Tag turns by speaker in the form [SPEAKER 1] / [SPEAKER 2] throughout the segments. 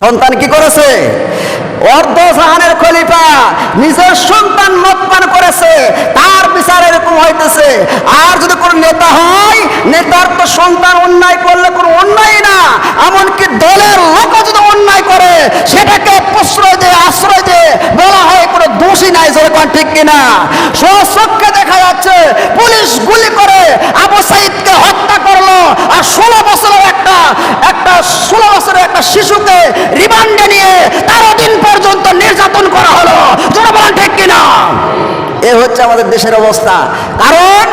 [SPEAKER 1] সন্তান কি করেছে? অর্ধ জাহানের খলিফা নিজের সন্তান মতপান করেছে, তার বিচার এরকম হইতেছে। আর যদি কোন নেতা হয়, নেতার তো সন্তান অন্যায় করলে কোনো অন্যায় না। এমনকি দলের লোক যদি অন্যায় করে, সেটাকে প্রশ্রয় দিয়ে, আশ্রয় দিয়ে বলা হয়, কোনো দোষী নাই যেরকম ঠিক কিনা? সচক্ষে দেখা যাচ্ছে, পুলিশ গুলি করে আবু সাইদকে হত্যা করল। আর ষোলো বছরের একটা একটা ষোলো বছরের একটা শিশুকে রিমান্ডে নিয়ে তেরো দিন পর্যন্ত নির্যাতন করা হলো। বলেন ঠিক কিনা? এ হচ্ছে আমাদের দেশের অবস্থা। কারণ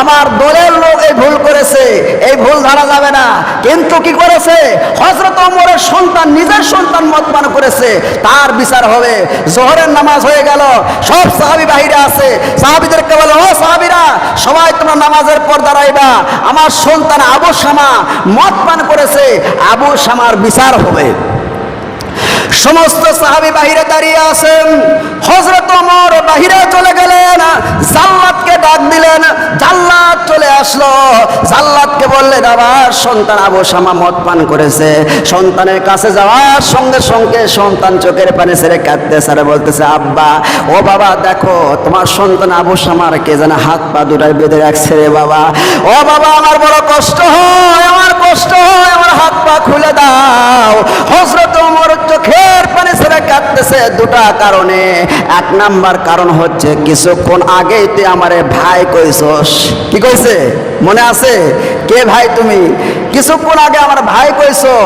[SPEAKER 1] আমার দলের লোক এই ভুল করেছে, এই ভুল ধরা যাবে না। কিন্তু কি করেছে? হজরত ওমরের সন্তান, নিজের সন্তান মতপান করেছে। তার বিচার হবে। জোহরের নামাজ হয়ে গেল। সব সাহাবি বাহিরে আছে। সাহাবিদেরকে বলে, ও সাহাবিরা, সবাই তোমরা নামাজের পর দাঁড়াইবা আমার সন্তান আবু শামা মদ পান করেছে। আবু শামার বিচার হবে। সমস্ত সাহাবি বাহিরে দাঁড়িয়ে আছেন। হজরত ওমর বাহিরে চলে গেলেন। জাল্লাদকে ডাক দিলেন। জাল্লাদ চলে আসলো। জাল্লাদকে বললেন আবার সন্তান আবু শামা মদ পান করেছে। সন্তানের কাছে যাওয়ার সঙ্গে সঙ্গে সন্তান চোখের পানি ছেড়ে কাঁদতেছে আর বলতেছে, আব্বা, ও বাবা, দেখো, তোমার সন্তান আবু শামার কে যেন হাত পা দুটাই বেঁধে রাখছে রে বাবা। ও বাবা, আমার বড় কষ্ট হয়, আমার কষ্ট হয়, আমার হাত পা খুলে দাও। হজরত ওমর চোখের পানি ছেড়ে কাঁদতেছে দুটা কারণে। এক নাম্বার কারণ হচ্ছে কিছুক্ষণ আগেই তুই আমারে ভাই কইছস। কি কইছে? মনে আছে? কে ভাই তুমি? কিছুক্ষণ আগে আমার ভাই কইছো।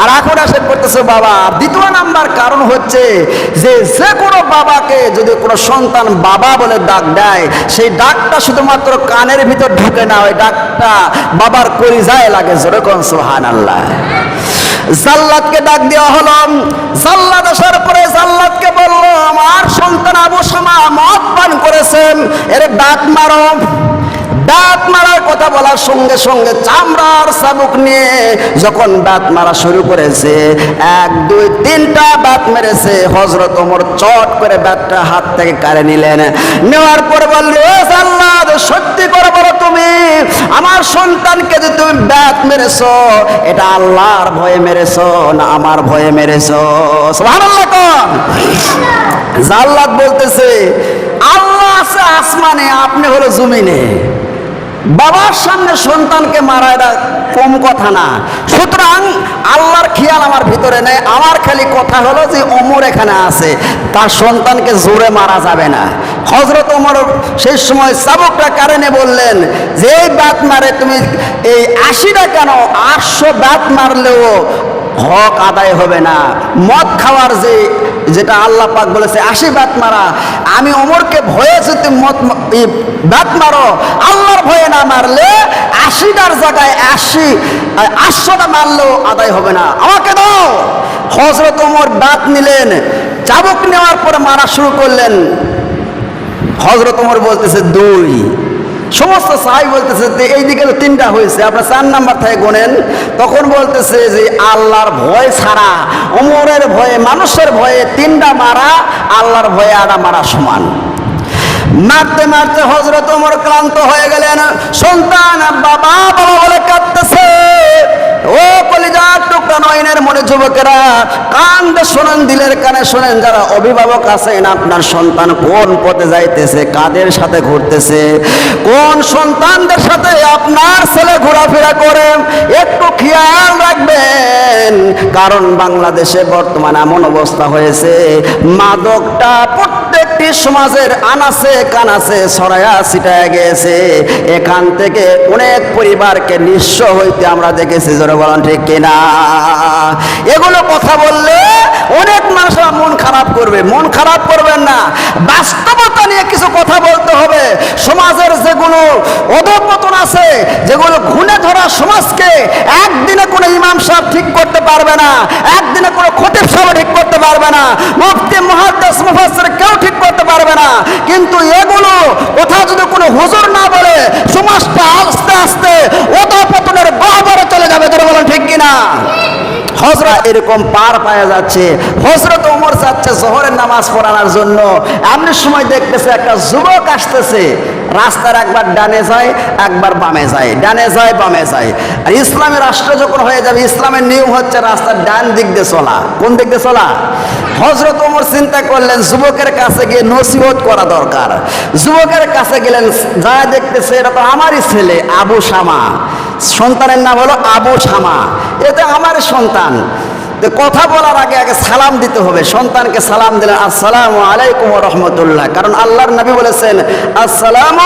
[SPEAKER 1] আর এখন আসে করতেছো বাবা। দ্বিতীয় নাম্বার কারণ হচ্ছে যে যে কোনো বাবাকে যদি কোনো সন্তান বাবা বলে ডাক দেয়, সেই ডাকটা শুধুমাত্র কানের ভিতর ঢুকে না, ওই ডাকটা বাবার কলিজায় লাগে। যেরকম সোহান আল্লাহ জাল্লাদকে ডাক দেওয়া হলো। জাল্লাদ আসার পরে জাল্লাদকে বলল, আমার সন্তান আবু শামা মদ পান করেছেন। এর ডাক মারো। দাঁত মারার কথা বলার সঙ্গে সঙ্গে চামড়ার চাবুক নিয়ে যখন দাঁত মারা শুরু করেছে, এক, দুই, তিনটা দাঁত মেরেছে হজরত ওমর চট করে ব্যাটটা হাত থেকে কাড়ে নিলেন। নেওয়ার পরে বললে সত্যি করে বলো তুমি, আমার সন্তানকে যে তুমি ব্যাট মেরেছ, এটা আল্লাহর ভয়ে মেরেছো না আমার ভয়ে মেরেছো? জাল্লাদ বলতেছে, আল্লাহ আছে আসমানে, আপনি হলো জমিনে। বাবার সামনে সন্তানকে মারা এটা কম কথা না। সুতরাং আল্লাহর খেয়াল আমার ভিতরে নেই। আমার খালি কথা হলো যে অমর এখানে আছে। তার সন্তানকে জোরে মারা যাবে না। হজরত ওমর সেই সময় চাবকটা কারণে বললেন যে এই বাত মারে তুমি এই আশিটা কেন? আটশো বাত মারলেও হক আদায় হবে না। মদ খাওয়ার যে, যেটা আল্লাহ পাক বলেছে, আশি বাত মারা। আমি অমরকে ভয়ে যদি মদ বাত মারো আল্লাহর ভয়ে না মারলে আশিটার জায়গায় আশি আটশোটা মারলেও আদায় হবে না। আমাকে দাও। হজরত ওমর বাত নিলেন। চাবুক নেওয়ার পরে মারা শুরু করলেন। হজরত ওমর বলতেছে, দুই। সমস্ত সাহাই বলতেছে যে এই দিকে তো তিনটা হয়েছে। আপনার চার নাম্বার থেকে গোনেন। তখন বলতেছে যে, আল্লাহর ভয় ছাড়া অমরের ভয়ে, মানুষের ভয়ে তিনটা মারা, আল্লাহর ভয়ে আড়া মারা সমান। মারতে মারতে হজরত ওমর ক্লান্ত হয়ে গেলেন। সন্তান বাবা বাবা বলে কাঁদতেছে। ও কলিজার টুকরা নয়নের মনে যুবকেরা কান শোনেন, দিলের কানে শোনেন, যারা অভিভাবক আছেন, আপনার সন্তান কোন পথে যাইতেছে, কাদের সাথে ঘুরতেছে? কোন সন্তানদের সাথে আপনার ছেলে ঘোরাফেরা করে? একটু খেয়াল রাখবেন। কারণ বাংলাদেশে বর্তমান এমন অবস্থা হয়েছে, মাদকটা প্রত্যেকটি সমাজের আনাসে কানাসে সরায়া ছিটায় গেছে এখান থেকে অনেক পরিবারকে নিঃস্ব হইতে আমরা দেখেছি, জোরে বলেন ঠিক কিনা? এগুলো কথা বললে অনেক মানুষরা মন খারাপ করবে। মন খারাপ করবেন না। বাস্তবতা নিয়ে কিছু কথা বলতে হবে সমাজের যেগুলো অধপতন আছে যেগুলো ধরা সমাজকে একদিনে কোনো ইমাম সাহেব ঠিক করতে পারবে না, একদিনে কোনো খতিব সাহেব ঠিক করতে পারবে না, মুফতি মহাদ্দেশ মুফাসসির কেউ ঠিক করতে পারবে না। কিন্তু এগুলো কথা যদি কোনো হুজুর না বলে, সমাজটা আস্তে আস্তে অধপতনের গহ্বরে চলে যাবে তোরা বলেন ঠিক কিনা? হজরা এরকম পার পাওয়া যাচ্ছে হজরত ওমর যাচ্ছে, জহরের নামাজ পড়ানোর জন্য। এমনি সময় দেখতেছে একটা যুবক আসতেছে রাস্তার একবার ডানে যায়, একবার বামে যায়। ডানে যায়, বামে যায়। আর ইসলামী রাষ্ট্র যখন হয়ে যাবে, ইসলামের নিয়ম হচ্ছে রাস্তার ডান দিক দিয়ে চলা। কোন দিক দিয়ে চলা? হজরত ওমর চিন্তা করলেন, যুবকের কাছে গিয়ে নসিহত করা দরকার। যুবকের কাছে গেলেন, যা দেখতেছে, এটা তো আমারই ছেলে, আবু শামা সন্তানের নাম হলো আবু শামা এটা আমার সন্তান। তো কথা বলার আগে আগে সালাম দিতে হবে। সন্তানকে সালাম দিলেন আসসালামু আলাইকুম রহমতুল্লাহ। কারণ আল্লাহর নবী বলেছেন, আসসালাম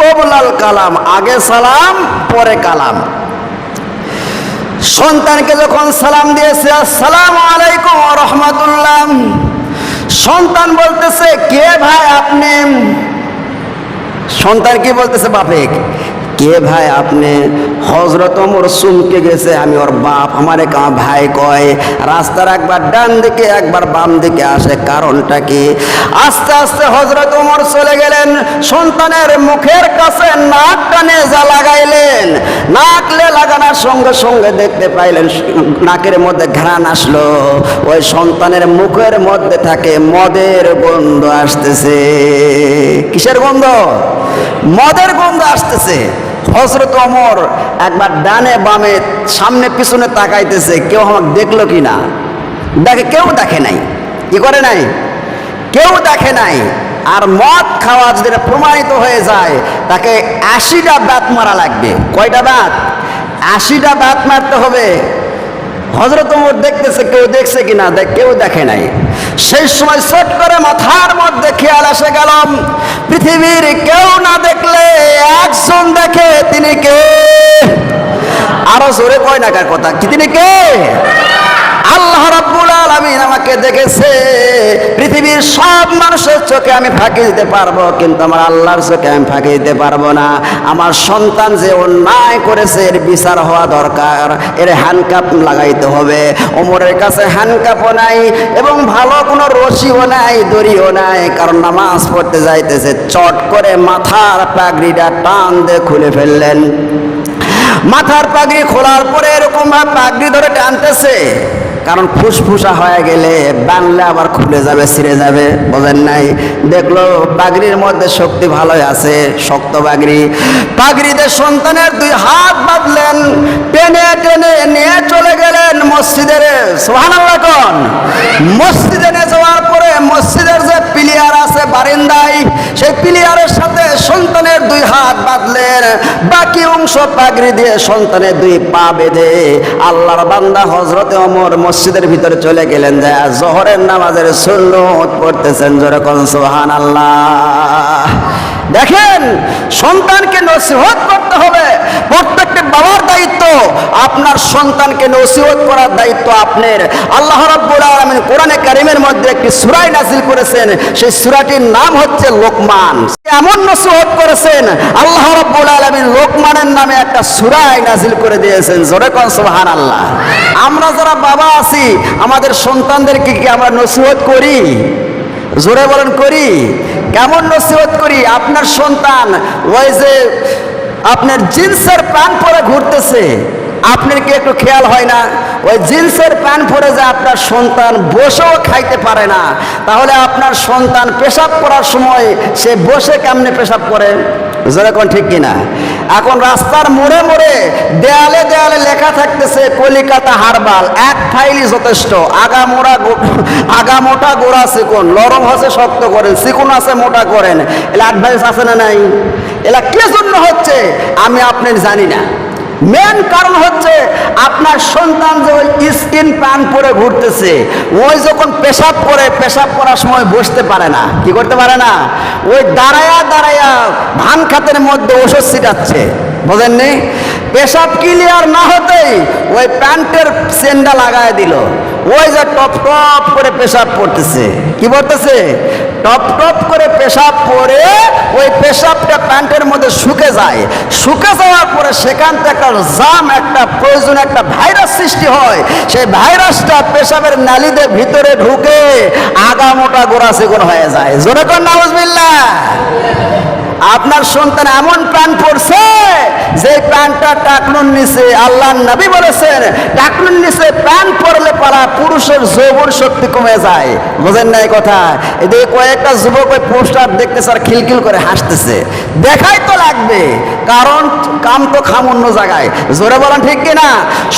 [SPEAKER 1] কবলাল কালাম। আগে সালাম, পরে কালাম। সন্তানকে যখন সালাম দিয়েছে, আসসালামু আলাইকুম রহমতুল্লাহ। সন্তান বলতেছে, কে ভাই আপনি? সন্তান কি বলতেছে? বাপে কে ভাই আপনি? হজরত ওমর চুমকে গেছে। আমি ওর বাপ। আমার আমার ভাই কয়, রাস্তার একবার ডান দিকে, একবার বাম দিকে আসে। কারণটা কি? আস্তে আস্তে হজরত চলে গেলেন। সন্তানের মুখের কাছে নাক টানে যা লাগাইলেন। নাকলে লাগানোর সঙ্গে সঙ্গে দেখতে পাইলেন, নাকের মধ্যে ঘ্রাণ আসলো। ওই সন্তানের মুখের মধ্যে থাকে মদের গন্ধ আসতেছে। কিসের গন্ধ? মদের গন্ধ আসতেছে। হজরত অমর একবার ডানে বামে সামনে পিছনে তাকাইতেছে, কেউ আমাকে দেখল কি না দেখে কেউ দেখে নাই। কি করে নাই? কেউ দেখে নাই। আর মদ খাওয়া যদি প্রমাণিত হয়ে যায়, তাকে আশিটা বাত মারা লাগবে। কয়টা বাত আশিটা বাত মারতে হবে। হজরত ওমর দেখতেছে, কেউ দেখছে কিনা? দেখ, কেউ দেখে নাই। সেই সময় সেট করে মাথার মধ্যে খেয়াল এসে গেলাম পৃথিবীর কেউ না দেখলে একজন দেখে, তিনি কে? আরও জোরে কয় না কার কথা, কি তিনি কে? আল্লাহ রাব্বুল আলামিন আমাকে দেখেছে, পৃথিবীর সব মানুষের চোখে আমি ফাঁকি দিতে পারব, কিন্তু আমার আল্লাহর চোখে আমি ফাঁকি দিতে পারব না। আমার সন্তান যে অন্যায় করেছে, এর বিচার হওয়া দরকার। এর হ্যান্ডকাপ লাগাইতে হবে। ওমরের কাছে হ্যান্ডকাপও নাই এবং ভালো কোনো রশিও নাই, দড়িও নাই, কারণ নামাজ পড়তে যাইতেছে। চট করে মাথার পাগড়িটা টান দিয়ে খুলে ফেললেন। মাথার পাগড়ি খোলার পরে এরকম ভাবে পাগড়ি ধরে টানতেছে। কারণ ফুসফুসা হয়ে গেলে বাংলা আবার খুলে যাবে, ছিঁড়ে যাবে, বোঝেন নাই? দেখল পাগড়ির মধ্যে শক্তি ভালোই আছে, শক্ত পাগড়ি। পাগড়িতে সন্তানের দুই হাত বাঁধলেন, টেনে টেনে নিয়ে চলে মসজিদের সোহান কোন? মসজিদে নিয়ে যাওয়ার পরে মসজিদের যে পিলিয়ার আছে বারিন্দায়, সেই পিলিয়ারের সাথে সন্তানের দুই হাত বাঁধলেন বাকি অংশ পাগড়ি দিয়ে সন্তানের দুই পা বেঁধে আল্লাহর বান্দা হজরতে অমর মসজিদের ভিতরে চলে গেলেন যে জহরের নামাজের সুন্নত পড়তেছেন যেরকম সোহান আল্লাহ দেখেন, সন্তানকে নসিহত করতে হবে। প্রত্যেকটি বাবার দায়িত্ব, আপনার সন্তানকে নসিহত করার দায়িত্ব আপনার। আল্লাহ রাব্বুল আলামিন কোরআনে কারিমের মধ্যে একটি সূরাই নাজিল করেছেন, সেই সূরাটির নাম হচ্ছে লোকমান। এমন নসিহত করেছেন, আল্লাহ রাব্বুল আলামিন লোকমানের নামে একটা সূরাই নাজিল করে দিয়েছেন। জোরে কোন সুবহানাল্লাহ। আমরা যারা বাবা আছি, আমাদের সন্তানদেরকে কি আমরা নসিহত করি? জোরে বলেন করি। কেমন নসিহত করি? আপনার সন্তান ওই যে আপনার জিন্সের প্রাণ পরে ঘুরতেছে। আপনার কি একটু খেয়াল হয় না? ওই জিন্সের প্যান্ট পরে যে আপনার সন্তান বসেও খাইতে পারে না, তাহলে আপনার সন্তান পেশাব করার সময় সে বসে কেমনে পেশাব করে? যেরকম ঠিক কিনা? এখন রাস্তার মোড়ে মোড়ে দেয়ালে দেয়ালে লেখা থাকতেছে, কলিকাতা হারবাল, এক ফাইলই যথেষ্ট। আগা মোড়া আগা মোটা গোড়া চিকন নরম হচ্ছে শক্ত করেন চিকন আছে মোটা করেন। এলা অ্যাডভাইস আছে না নাই? এলা কে জন্য হচ্ছে? আমি আপনি জানি না। মেন কারণ হচ্ছে আপনার সন্তান যে ওই স্কিন প্যান্ট পরে ঘুরতেছে, ওই যখন পেশাব করে, পেশাব করার সময় বসতে পারে না। কি করতে পারে না? ওই দাঁড়ায়া দাঁড়ায়া ধান খাতের মধ্যে ওষুধ ছিটাচ্ছে। বোঝেননি? পেশাব ক্লিয়ার না হতেই ওই প্যান্টের চেনটা লাগায় দিল। ওই যে টপ টপ করে পেশাব পড়তেছে কি পড়তেছে টপ টপ করে পেশাব পরে ওই পেশাবটা প্যান্টের মধ্যে শুকে যায়। শুকে যাওয়ার পরে সেখান থেকে একটা জাম, একটা প্রয়োজন একটা ভাইরাস সৃষ্টি হয়। সেই ভাইরাসটা পেশাবের নালিদের ভিতরে ঢুকে আগা মোটা গোড়া সেগুন হয়ে যায়। জোরে কর, নাউজবিল্লাহ। আপনার সন্তান এমন প্রাণ পড়ছে, যে প্রাণটা টাকনুন নিচে আল্লাহ নবী বলেছেন টাকনুন নিচে প্রাণ পড়লে পারা পুরুষের যৌবন শক্তি কমে যায়। বোঝেন না এই কথা? এদিকে কয়েকটা যুবক ওই পোস্টার দেখতেছে আর খিলখিল করে হাসতেছে। দেখাই তো লাগবে, কারণ কাম তো খাম অন্য জায়গায়। জোরে বলেন ঠিক কিনা?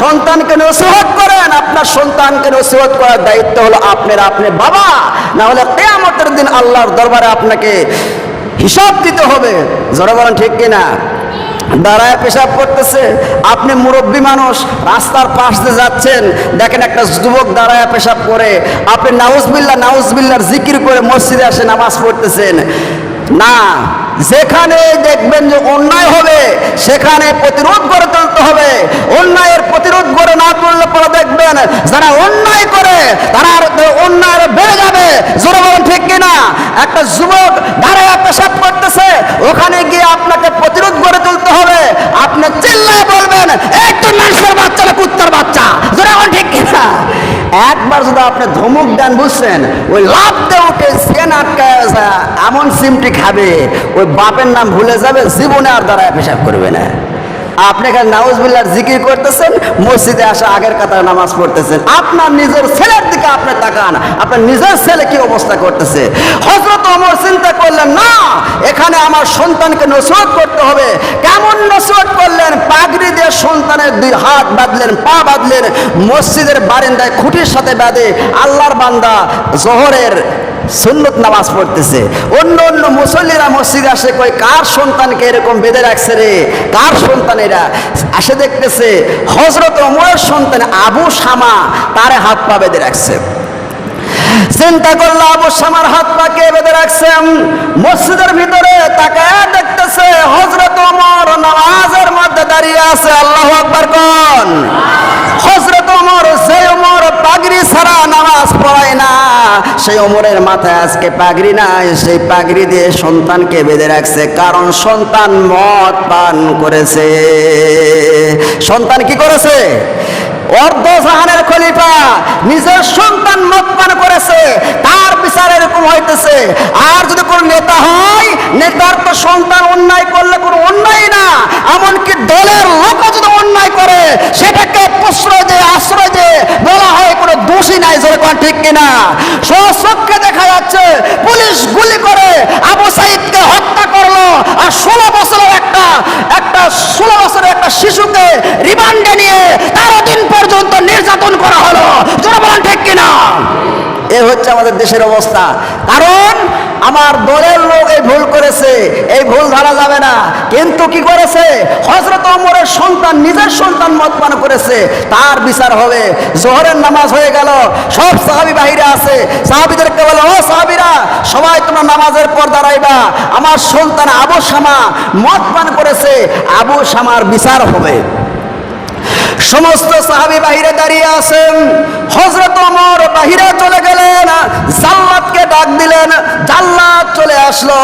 [SPEAKER 1] সন্তানকে নসিহত করেন, আপনার সন্তানকে নসিহত করার দায়িত্ব হলো আপনার আপনি বাবা। না হলে কেয়ামতের দিন আল্লাহর দরবারে আপনাকে হিসাব দিতে হবে। জোরে বলেন ঠিক কিনা? দাঁড়ায় পেশাব করতেছে। আপনি মুরব্বী মানুষ, রাস্তার পাশ দিয়ে যাচ্ছেন। দেখেন একটা যুবক দাঁড়ায় পেশাব করে। আপনি নাউজবিল্লা নাউজবিল্লার জিকির করে মসজিদে আসে নামাজ পড়তেছেন। না যেখানে দেখবেন যে অন্যায় হবে, সেখানে প্রতিরোধ করে তুলতে হবে। অন্যায়ের প্রতিরোধ করে না তুললে পরে দেখবেন, যারা অন্যায় করে তারা আর অন্যায় বেড়ে যাবে জোরে বলেন ঠিক কিনা একটা যুবক দাঁড়ায় পেশাব করতেছে, ওখানে গিয়ে আপনাকে প্রতিরোধ করে তুলতে হবে। আপনি চিল্লায় বলবেন একটু মানুষের বাচ্চা না, কুত্তার বাচ্চা। ঠিক কিনা? একবার যদি আপনি ধমুক দেন, বুঝছেন, ওই লাভতে উঠে সেন আটকায় এমন সিমটি খাবে, ওই বাপের নাম ভুলে যাবে, জীবনে আর দাঁড়ায় পেশাব করবে না। আপনি এখানে নাউজবিল্লার জিকির করতেছেন, মসজিদে আসা আগের কাতার নামাজ পড়তেছেন। আপনার নিজের ছেলের দিকে আপনি তাকান, আপনার নিজের ছেলে কি অবস্থা করতেছে? হজরত অমর চিন্তা করলেন, না, এখানে আমার সন্তানকে নসরত করতে হবে। কেমন নসরত করলেন? পাগড়ি দিয়ে সন্তানের দুই হাত বাঁধলেন, পা বাঁধলেন, মসজিদের বারিন্দায় খুঁটির সাথে বাঁধে। আল্লাহর বান্দা জোহরের সুন্নত নামাজ পড়তেছে। অন্য অন্য মুসল্লিরা মসজিদে আসে, কয়, কার সন্তানকে এরকম বেঁধে রাখছে রে? কার সন্তান এরা? আসে দেখতেছে হজরত অমরের সন্তান আবু শামা তার হাত পা বেঁধে রাখছে। চিন্তা করল, আবু শামার হাত পা কে বেঁধে রাখছে? মসজিদের ভিতরে তাকায় দেখতেছে হজরত ওমর নামাজের মধ্যে দাঁড়িয়ে আছে। আল্লাহ আকবার কোন। হজরত ওমর সেই ওমর পাগড়ি ছাড়া নামাজ পড়ায় না সেই ওমরের মাথায় আজকে পাগড়ি নাই, সেই পাগড়ি দিয়ে সন্তানকে বেঁধে রাখছে। কারণ সন্তান মদ পান করেছে। সন্তান কি করেছে? অর্ধ জাহানের খলিফা নিজের সন্তান মদ পান করেছে, তার বিচার এরকম হইতেছে। আর যদি কোনো নেতা হয়, নেতার তো সন্তান অন্যায় করলে কোনো অন্যায় না, এমনকি দলের লোক যদি অন্যায় করে, সেটাকে প্রশ্রয় দিয়ে আশ্রয় দিয়ে বলা হয় কোনো দোষী নাই যেরকম ঠিক কিনা? স্বচক্ষে দেখা যাচ্ছে, পুলিশ গুলি করে আবু সাইদকে হত্যা করল আর ষোলো বছরের একটা একটা ষোলো বছরের একটা শিশুকে রিমান্ডে নিয়ে তেরো দিন পর্যন্ত নির্যাতন করা হলো। যারা বলেন, ঠিক কিনা? এ হচ্ছে আমাদের দেশের অবস্থা। কারণ আমার দলের লোক এই ভুল করেছে, এই ভুল ধরা যাবে না। কিন্তু কি করেছে? হজরত ওমরের সন্তান, নিজের সন্তান মতপান করেছে। তার বিচার হবে। জোহরের নামাজ হয়ে গেল। সব সাহাবি বাহিরে আছে। সাহাবিদেরকে বলো, ও সাহাবিরা, সবাই তোমরা নামাজের পর দাঁড়াইবা। আমার সন্তান আবু শামা মদ পান করেছে। আবু শামার বিচার হবে। সমস্ত সাহাবি বাহিরে দাঁড়িয়ে আছেন। হজরত অমর বাহিরে চলে গেলেন। জাল্লাদকে ডাক দিলেন, জাল্লাদ চলে আসলো।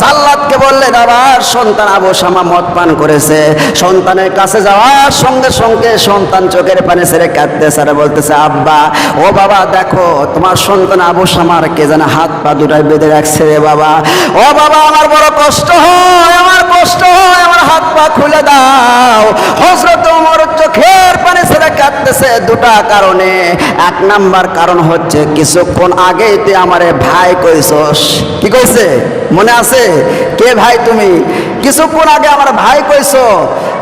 [SPEAKER 1] জাল্লাদকে বললেন আবার সন্তান আবু শামা মদ পান করেছে। সন্তানের কাছে যাওয়ার সঙ্গে সঙ্গে সন্তান চোখের পানি ছেড়ে কাঁদতেছে আর বলতেছে, আব্বা, ও বাবা, দেখো, তোমার সন্তান আবু শামার কে যেন হাত পা দুটাই বেঁধে রাখছে রে বাবা। ও বাবা, আমার বড় কষ্ট হয়, আমার কষ্ট হয়, আমার হাত পা খুলে দাও। হজরত ওমর চোখের পানি ছেড়ে কাঁদতেছে দুটা কারণে। এক নাম্বার কারণ হচ্ছে, কিছুক্ষণ আগেই তুই আমারে ভাই কইছস? কি কইছে? মনে আছে? কে ভাই তুমি? কিছুক্ষণ আগে আমার ভাই কইছো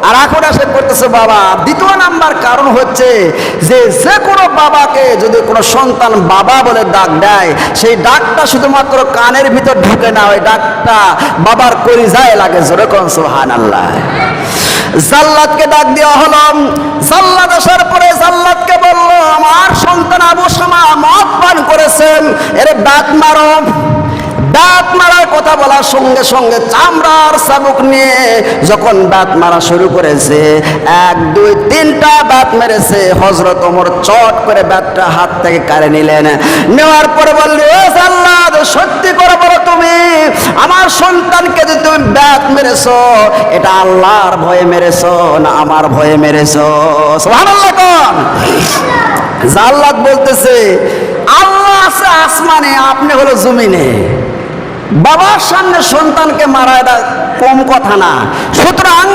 [SPEAKER 1] আর এখন এসে করতেছে বাবা, দ্বিতীয় নাম্বার কারণ হচ্ছে যে যে কোনো বাবাকে যদি কোনো সন্তান বাবা বলে ডাক দেয়, সেই ডাকটা শুধুমাত্র কানের ভিতর ঢুকে না, ওই ডাকটা বাবার কলিজায় লাগে যেরকম সোহান আল্লাহ জাল্লাদকে ডাক দেওয়া হলো, জাল্লাদ আসার পরে জাল্লাদকে বলল, আমার সন্তান আবু শামা মদ পান করেছেন, এর ডাক মারো। দাঁত মারার কথা বলার সঙ্গে সঙ্গে চামড়ার চাবুক নিয়ে যখন দাঁত মারা শুরু করেছে, এক, দুই, তিনটা দাঁত মেরেছে হজরত ওমর চট করে ব্যাটটা হাত থেকে কাড়ে নিলেন। নেওয়ার পরে বললে, ও সাল্লাদ সত্যি করে বলো তুমি, আমার সন্তানকে যে তুমি ব্যাট মেরেছো, এটা আল্লাহর ভয়ে মেরেছো না আমার ভয়ে মেরেছো? জাল্লাদ বলতেছে, আল্লাহ আছে আসমানে, আপনি হলো জমিনে। বাবার সামনে সন্তানকে মারা এটা কম কথা না। সুতরাং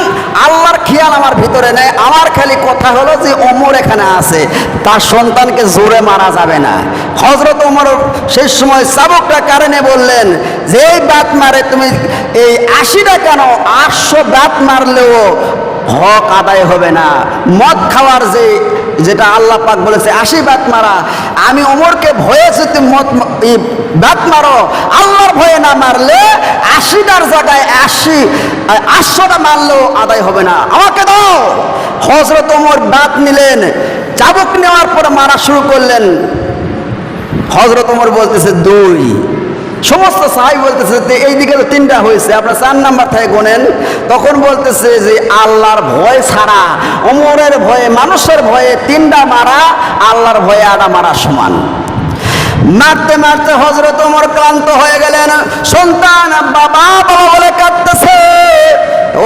[SPEAKER 1] আল্লাহর খেয়াল আমার ভিতরে নেই। আমার খালি কথা হলো যে অমর এখানে আছে। তার সন্তানকে জোরে মারা যাবে না। হজরত ওমর সেই সময় চাবকটা কারণে বললেন যে এই বাত মারে তুমি এই আশিটা কেন? আটশো বাত মারলেও হক আদায় হবে না। মদ খাওয়ার যে যেটা আল্লাহ পাক বলেছে, আশি বাত মারা, আমি ওমরকে ভয়ে মদ এই বাত মারো, আল্লাহর ভয়ে না মারলে আশিটার জায়গায় আশি আটশোটা মারলেও আদায় হবে না। আমাকে দাও। হজরত ওমর বাত নিলেন চাবুক নেওয়ার পরে মারা শুরু করলেন। হজরত ওমর বলতেছে, দুই। সমস্ত সাহাই বলতেছে যে এই দিকে তো তিনটা হয়েছে। আপনার চার নাম্বার থেকে গোনেন তখন বলতেছে যে আল্লাহর ভয় ছাড়া, অমরের ভয়ে, মানুষের ভয়ে তিনটা মারা, আল্লাহর ভয়ে আটা মারা সমান। মারতে মারতে হজরত ওমর ক্লান্ত হয়ে গেলেন। সন্তান বাবা বাবা বলে কাঁদতেছে।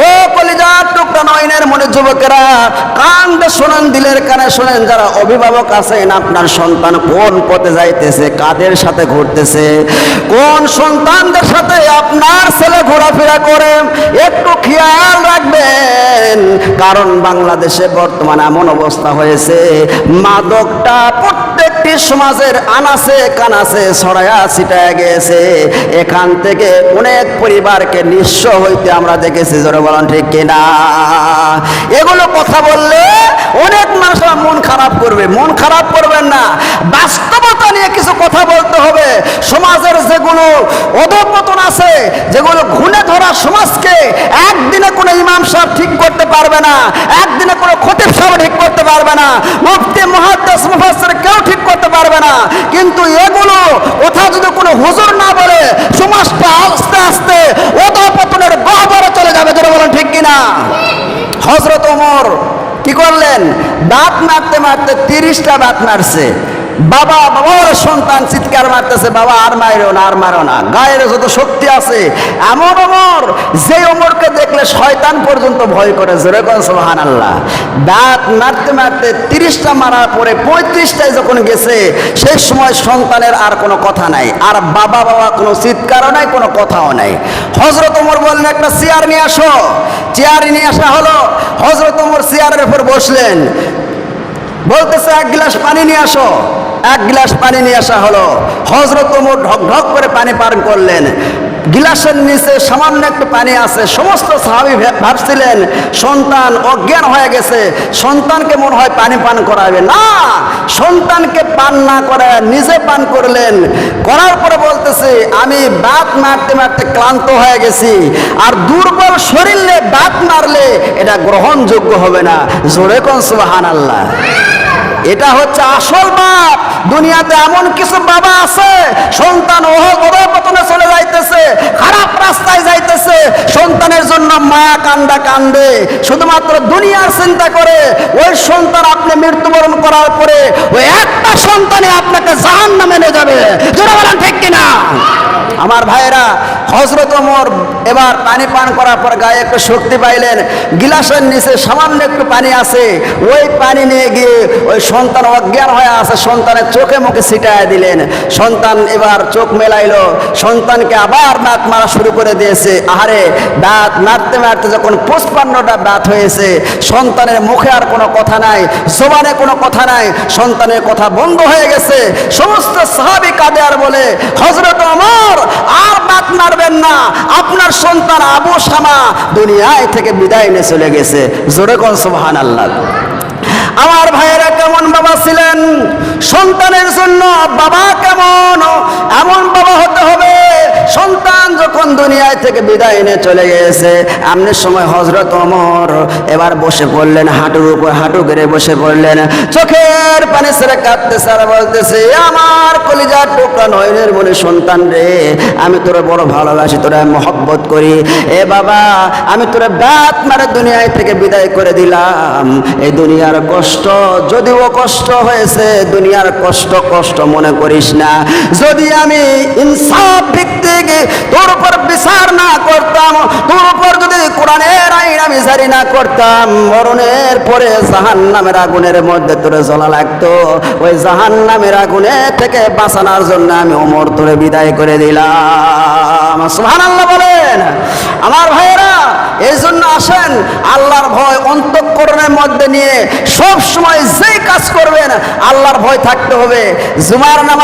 [SPEAKER 1] ও কলিজার টুকরা নয়নের মনে যুবকেরা কান দিয়ে শোনেন, দিলের কানে শোনেন, যারা অভিভাবক আছেন, আপনার সন্তান কোন পথে যাইতেছে, কাদের সাথে ঘুরতেছে, কোন সন্তানদের সাথে আপনার ছেলে ঘোরাফেরা করে, একটু খেয়াল রাখবেন। কারণ বাংলাদেশে বর্তমানে এমন অবস্থা হয়েছে, মাদকটা প্রত্যেকটি সমাজের আনাসে কানাসে ছড়ায়া ছিটায় গেছে এখান থেকে অনেক পরিবারকে নিঃস্ব হইতে আমরা দেখেছি, জোরে বলেন ঠিক কিনা? এগুলো কথা বললে অনেক মানুষরা মন খারাপ করবে। মন খারাপ করবেন না। বাস্তবতা নিয়ে কিছু কথা বলতে হবে। সমাজের যেগুলো অধপতন আছে, যেগুলো ঘুণে ধরা সমাজকে একদিনে কোনো ইমাম সাহেব ঠিক করতে পারবে না, একদিনে কোনো খতিব সাহেব ঠিক করতে পারবে না। মুফতি, মহাদ্দাস, মুফাসসির কেউ ঠিক করতে পারবে না। কিন্তু এগুলো কোথাও যদি কোনো হুজুর না বলে, সমাজটা আস্তে আস্তে অধপতনের গহবরে চলে যাবে যেটা বলেন ঠিক কিনা? হজরত ওমর কি করলেন? দাঁত মারতে মারতে তিরিশটা দাঁত মারছে। বাবা, বাবার সন্তান চিৎকার মারতেছে, বাবা, আর মারো না, আর মারো না। গায়ের যত শক্তি আছে, এমন অমর যে অমরকে দেখলে শয়তান পর্যন্ত ভয় করে। করেন সোহান আল্লাহ দাঁত মারতে মারতে তিরিশটা মারার পরে পঁয়ত্রিশটায় যখন গেছে, সেই সময় সন্তানের আর কোনো কথা নাই। আর বাবা বাবা কোনো চিৎকারও নাই, কোনো কথাও নাই। হজরত ওমর বললেন, একটা চেয়ার নিয়ে আসো। চেয়ার নিয়ে আসা হলো। হজরত ওমর চেয়ারের উপর বসলেন। বলতেছে, এক গ্লাস পানি নিয়ে আসো। এক গ্লাস পানি নিয়ে আসা হলো। হজরত ওমর ঢক ঢক করে পানি পান করলেন। গিলাসের নিচে সামান্য একটু পানি আছে। সমস্ত ভে- ভাবছিলেন, সন্তান অজ্ঞান হয়ে গেছে। সন্তানকে মনে হয় পানি পান করাবে। না, সন্তানকে পান না করে নিজে পান করলেন। করার পরে বলতেছে, আমি বাত মারতে মারতে ক্লান্ত হয়ে গেছি। আর দুর্বল শরীরে বাত মারলে এটা গ্রহণযোগ্য হবে না। জোরে কোন সুবাহান আল্লাহ এটা হচ্ছে আসল বাপ। দুনিয়াতে এমন কিছু বাবা আছে, সন্তান অধপতনে চলে যাইতেছে, খারাপ রাস্তায় যাইতেছে, সন্তানের জন্য মায়া কান্দা কান্দে। শুধুমাত্র দুনিয়ার চিন্তা করে, ওই সন্তান আপনি মৃত্যুবরণ করার পরে, ওই একটা সন্তানে আপনাকে জাহান নামে নিয়ে যাবে। জোরে বলেন ঠিক কিনা? আমার ভাইয়েরা হজরত ওমর এবার পানি পান করার পর গায়ে একটু শক্তি পাইলেন। গিলাসের নিচে সামান্য একটু পানি আছে। ওই পানি নিয়ে গিয়ে ওই সন্তান অজ্ঞান হয়ে আছে, সন্তানের চোখে মুখে ছিটায় দিলেন। সন্তান এবার চোখ মেলাইলো। সন্তানকে আবার দাঁত মারা শুরু করে দিয়েছে। আহারে, দাঁত মারতে মারতে যখন পুষ্পান্নটা দাঁত হয়েছে, সন্তানের মুখে আর কোনো কথা নাই, জবানে কোনো কথা নাই। সন্তানের কথা বন্ধ হয়ে গেছে। সমস্ত সাহাবি কাঁদে আর বলে হজরত মারবেন না। আপনার সন্তান আবু শামা দুনিয়ায় থেকে বিদায় নিয়ে চলে গেছে। জোরে কোন সুবহান আল্লাহ আমার ভাইয়েরা কেমন বাবা ছিলেন? সন্তানের জন্য বাবা কেমন? এমন বাবা হতে হবে সন্তান যখন দুনিয়ায় থেকে বিদায় নিয়ে চলে গেছে এমনি সময় হজরত অমর এবার বসে পড়লেন, হাঁটুর উপর হাঁটু গেড়ে বসে পড়লেন। চোখের পানি ছেড়ে কাঁদতে সারা বলতেছে, আমার কলিজার টুকরা নয়নের মনে সন্তান রে, আমি তোরে বড় ভালোবাসি, তোরা মহব্বত করি। এ বাবা, আমি তোরে বাত মারে দুনিয়ায় থেকে বিদায় করে দিলাম। এই দুনিয়ার কষ্ট, যদিও কষ্ট হয়েছে, দুনিয়ার কষ্ট কষ্ট মনে করিস না। যদি আমি ইনসাফ থেকে তোর উপর বিচার না করতাম, তোর উপর যদি কোরআনের আইন আমি না করতাম, মরণের পরে জাহান নামের আগুনের মধ্যে তোরে জ্বলা লাগতো। ওই জাহান নামের আগুনে থেকে বাঁচানোর জন্য আমি ওমর তোরে বিদায় করে দিলাম। আল্লাহ বলেন। আমার ভাইয়েরা এই জন্য আসেন, আল্লাহর ভয় অন্তঃকরণের মধ্যে নিয়ে সব সময় যেই কাজ করবেন, আল্লাহর ভয় থাকতে হবে। জুমার নামাজ